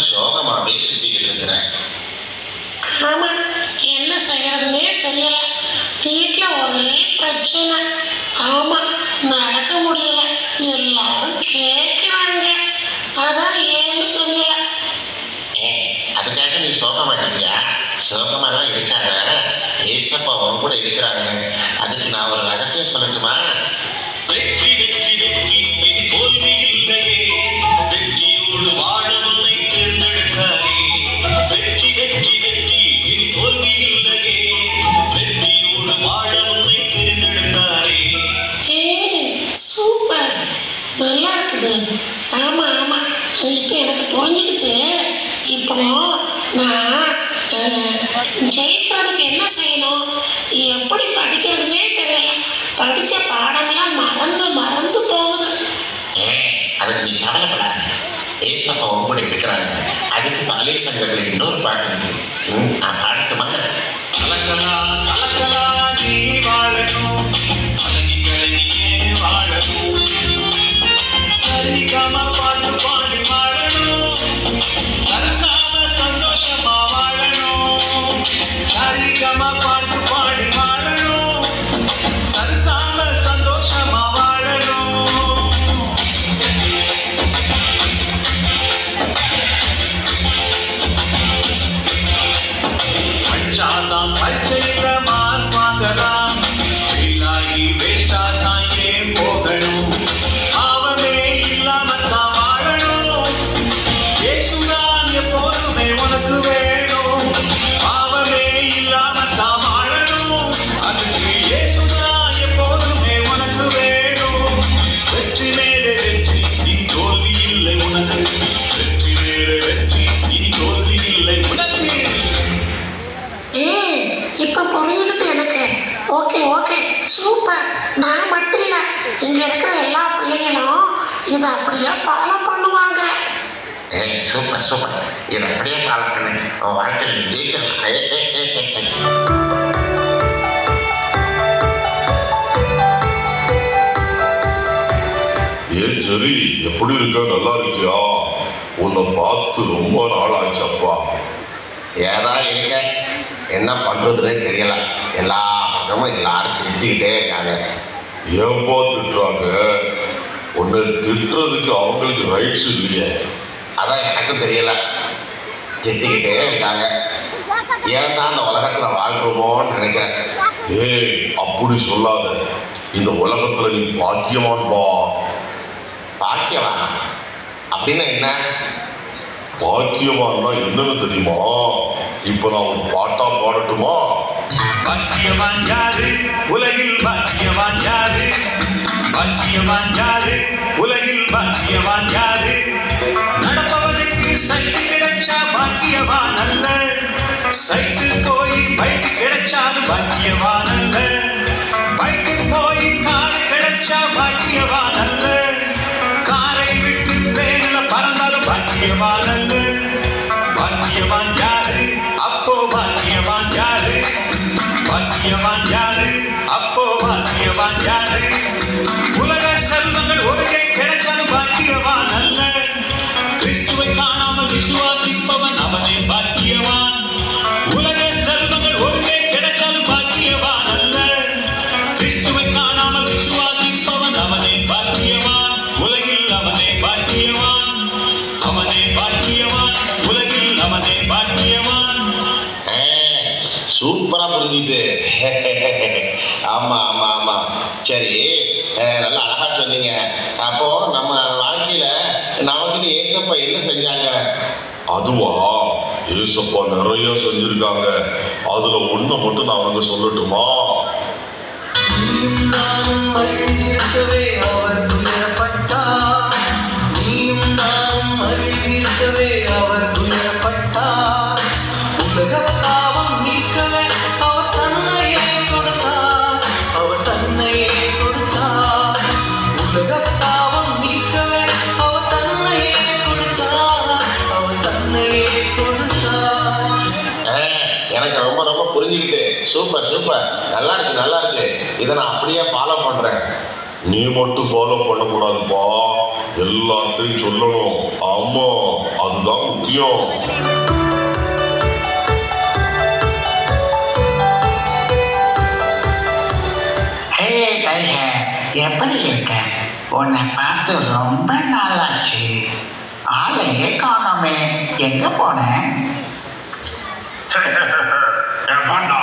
நீ ரொம்ப சோகமாகவே சுற்றிக்கிட்டு இருக்கிற. ஆமா என்ன செய்யறதுன்னே தெரியல. வீட்ல ஒரே பிரச்சனை. ஆமா நடக்க முடியல. எல்லாரும் கேக்குறாங்க. அதான் ஏன்னு தெரியல. அதுக்காக நீ சோகமா இருக்கியா? சோகமாலாம் இருக்காத. ஏசப்பா உன் கூட இருக்கிறாங்க. அதுக்கு நான் ஒரு ரகசியம் சொல்லட்டுமா? வெற்றி வெற்றி வெற்றி இனி தோல்வி. இப்போ எனக்கு புரிஞ்சுக்கிட்டு இப்போ நான் ஜெயிக்கிறதுக்கு என்ன செய்யணும்? எப்படி படிக்கிறதுனே தெரியல. படிச்ச பாடம்லாம் மறந்து மறந்து போகுது. ஏன் அதுக்கு நீ கவலைப்படாத. ஏசப்பா உன் கூட இருக்கிறாங்க. அதுக்கு பாலே சங்கத்தில் இன்னொரு பாட்டு இருக்கு. ம், நான் பாடட்டுமா? கலக்கலா கலக்கலா. சறுக்காம சந்தோஷமா வாழணும். சரிகமா பாட்டு பாடு. இங்க இருக்கிற எல்லா பிள்ளைங்களும் இதை அப்படியே ஃபாலோ பண்ணுவாங்க. ஏய் சூப்பர் சூப்பர் இதை அப்படியே ஃபாலோ பண்ணு. உன் வாழ்க்கையில் நீ ஜெயிச்சிடலாம். ஏ, ஏ, ஏ, ஏ, ஏ. ஏன் சரி எப்படி இருக்க? நல்லா இருக்கியா? உன்னை பார்த்து ரொம்ப நாள் ஆச்சப்பா ஏதா இருக்க? என்ன பண்றதுன்னே தெரியல. எல்லா பக்கமும் எல்லாரும் திட்டிக்கிட்டே இருக்காங்க. ஏன்பா திட்டுறாங்க? உன்னை திட்டுறதுக்கு அவங்களுக்கு ரைட்ஸ் இல்லையே. அதான் எனக்கும் தெரியல. திட்டிக்கிட்டே இருக்காங்க. ஏன் தான் அந்த உலகத்துல வாழ்றோமோன்னு நினைக்கிறேன். ஏய் அப்படி சொல்லாத. இந்த உலகத்துல நீ பாக்கியமான்பா பாக்கியவா அப்படின்னா என்ன? பாக்கியவான்னா என்னன்னு தெரியுமா? இப்ப நான் ஒரு பாட்டா பாடட்டுமா? பாக்கியவான் யாரு? உலகில் பாக்கியவான் யாரு? பாக்கியவான் யாரு? உலகில் பாக்கியவான் யாரு? நடப்பவனுக்கு சைக்கிள் கிடைச்சா பாக்கியவான் அல்ல. சைக்கிள் போய் பைக் கிடைச்சாலும் பாக்கியவான் அல்ல. பைக்கு போய் கார் கிடைச்சா பாக்கியவான் அல்ல. காரை விட்டு பேரில் பறந்தாலும் பாக்கியவான் அல்ல. பாக்கியவான் யாரு அப்போ பாக்கியவான் யாரு உலக செல்வங்கள் ஒருங்கே கிடைச்சாலும் பாக்கியவான் அல்ல. கிறிஸ்துவை காணாமல் விசுவாசிப்பவன் அவனே பாக்கியவான். உலக செல்வங்கள் ஒருங்கே கிடைச்சாலும் பாக்கியவான் அல்ல. கிறிஸ்துவை காணாமல் விசுவாசிப்பவன் அவனே பாக்கியவான். உலகில் அவனே பாக்கியவான். அவனே பாக்கியவான். உலகில் அவனே பாக்கியவான் சூப்பரா புரிஞ்சுக்கிட்டு. ஆமா ஆமா ஆமா. சரி. நல்லா அழகா சொன்னீங்க. அப்போ நம்ம வாழ்க்கையில நமக்கு ஏசப்பா என்ன செஞ்சாங்க? அதுவா? ஏசப்பா நிறைய செஞ்சிருக்காங்க. அதுல ஒண்ண மட்டும் நான் அவங்க சொல்லட்டுமா? நானும் மகிழ்ந்திருக்கவே சூப்பர் சூப்பர். நல்லா இருக்கு நல்லா இருக்கு இதை நான் அப்படியே ஃபாலோ பண்றேன். நீ மட்டும் ஃபாலோ பண்ணக்கூடாதுப்பா எல்லார்ட்டையும் சொல்லணும். ஆமா அதுதான் முக்கியம். எப்படி இருக்க? உன்னை பார்த்து ரொம்ப நாளாச்சு. ஆளையே காணோமே. எங்க போன?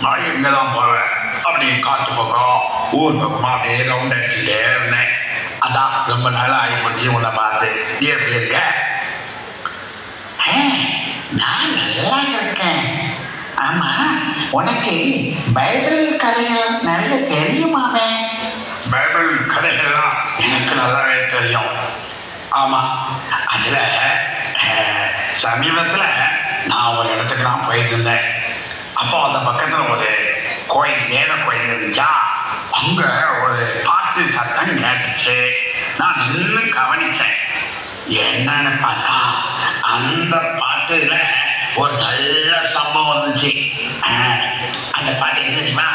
நான் இங்கே தான் போவேன்? அப்படின்னு காட்டு பக்கம் ஊர் பக்கமா அப்படியே ரவுண்ட் அடிச்சுட்டே இருந்தேன். அதான் ரொம்ப நாள் ஆகி போச்சு உன்னை பார்த்து. நீ எப்படி இருக்க? ஹே, நான் நல்லா இருக்கேன். ஆமா உனக்கு பைபிள் கதைகள் நிறைய தெரியுமாமே? பைபிள் கதைகள்லாம் எனக்கு நல்லாவே தெரியும். ஆமா அதுல சமீபத்தில் சமீபத்துல நான் ஒரு இடத்துக்கு நான் போயிட்டு இருந்தேன். அப்போ அந்த பக்கத்துல ஒரு கோயில் வேத கோயில் இருந்துச்சா? அங்க ஒரு பாட்டு சத்தம் கேட்டுச்சு. நான் நின்று கவனிச்சேன். என்னன்னு பார்த்தா அந்த பாட்டுல ஒரு நல்ல சம்பவம் வந்துச்சு. அந்த பாட்டு என்ன தெரியுமா?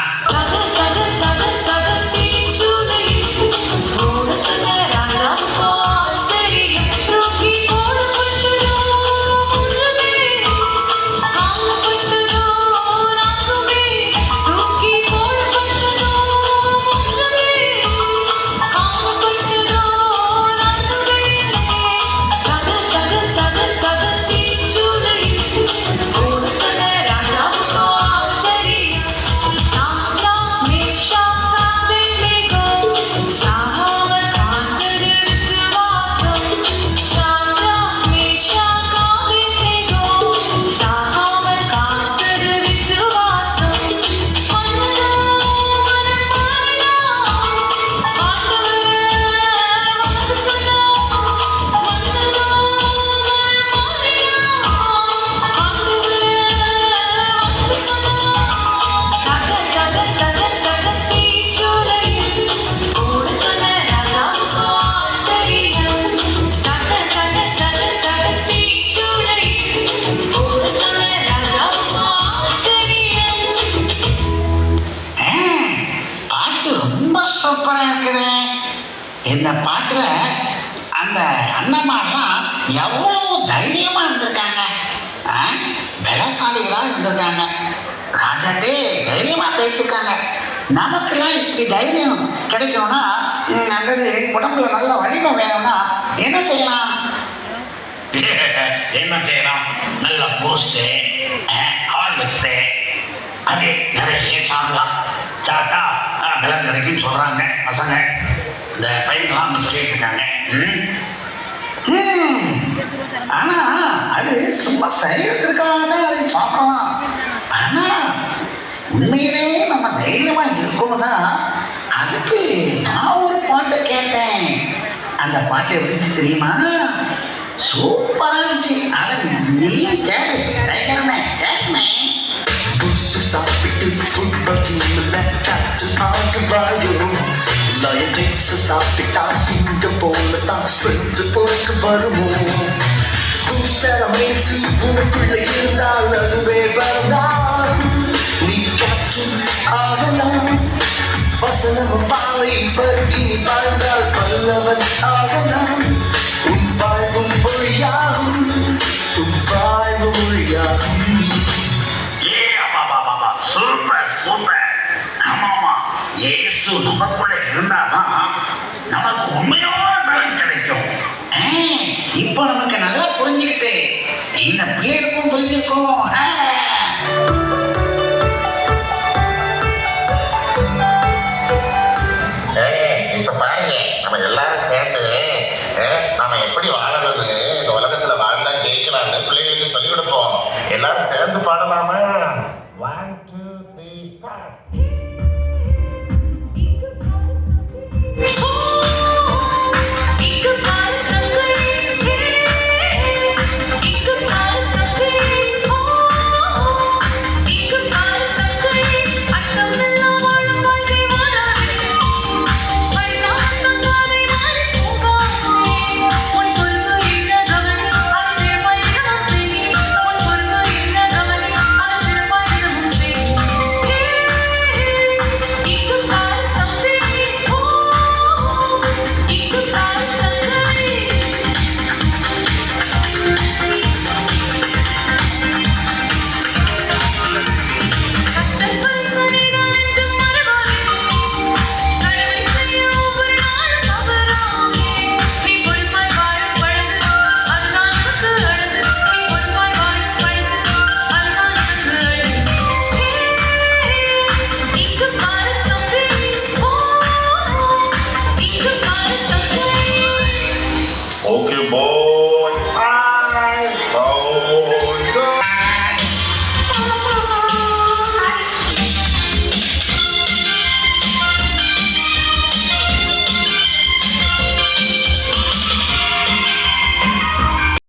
வந்திருக்காங்க. ராஜாட்டே தைரியமா பேசியிருக்காங்க. நமக்கெல்லாம் இப்படி தைரியம் கிடைக்கணும்னா நல்லது உடம்புல நல்ல வலிமை வேணும்னா என்ன செய்யலாம்? என்ன செய்யலாம்? நல்ல பூஸ்ட் ஹார்லிக்ஸு அப்படியே நிறைய சாப்பிடலாம். சாப்பிட்டா ஆ, பலம் கிடைக்கும்னு சொல்றாங்க பசங்க. இந்த பையன்லாம் சொல்லிட்டு இருக்காங்க. ம் ஆனா அது சும்மா சரீரத்திற்காக தான் அதை சாப்பிடலாம். ஆனா உண்மையிலே நம்ம தைரியமா இருக்கணும்னா அதுக்கு நான் ஒரு பாட்டை கேட்டேன். அந்த பாட்டு எப்படி தெரியுமா? சூப்பரா இருந்துச்சு. அதை நீ கேடு டைகரமே கேட்டுமே சாப்பிட்டு ஃபுட்பால் டீம்ல கேப்டன் ஆக வாழும் லயன் ஜேம்ஸ் சாப்பிட்டா சிங்க போல தான் ஸ்ட்ரென்த் உனக்கு வருவோம் பூஸ்டர் மேசு உனக்குள்ள இருந்தால் அதுவே வரலாம் நீ கேப்டன் ஆகலாம். வசனம் பாலை பருகி நீ பறந்தால் பல்லவன் ஆகலாம். இயேசு நமக்குள்ள இருந்தாதான் நமக்கு உண்மையான பலன் கிடைக்கும். இப்போ நமக்கு நல்லா புரிஞ்சுக்கிட்டு இந்த பிள்ளைகளுக்கும் புரிஞ்சுக்கும் இப்ப பாருங்க நம்ம எல்லாரும் சேர்ந்து நாம எப்படி வாழறது? இந்த உலகத்துல வாழ்ந்தா ஜெயிக்கலாம்னு பிள்ளைகளுக்கு சொல்லி கொடுப்போம். எல்லாரும் சேர்ந்து பாடலாமா? One two three start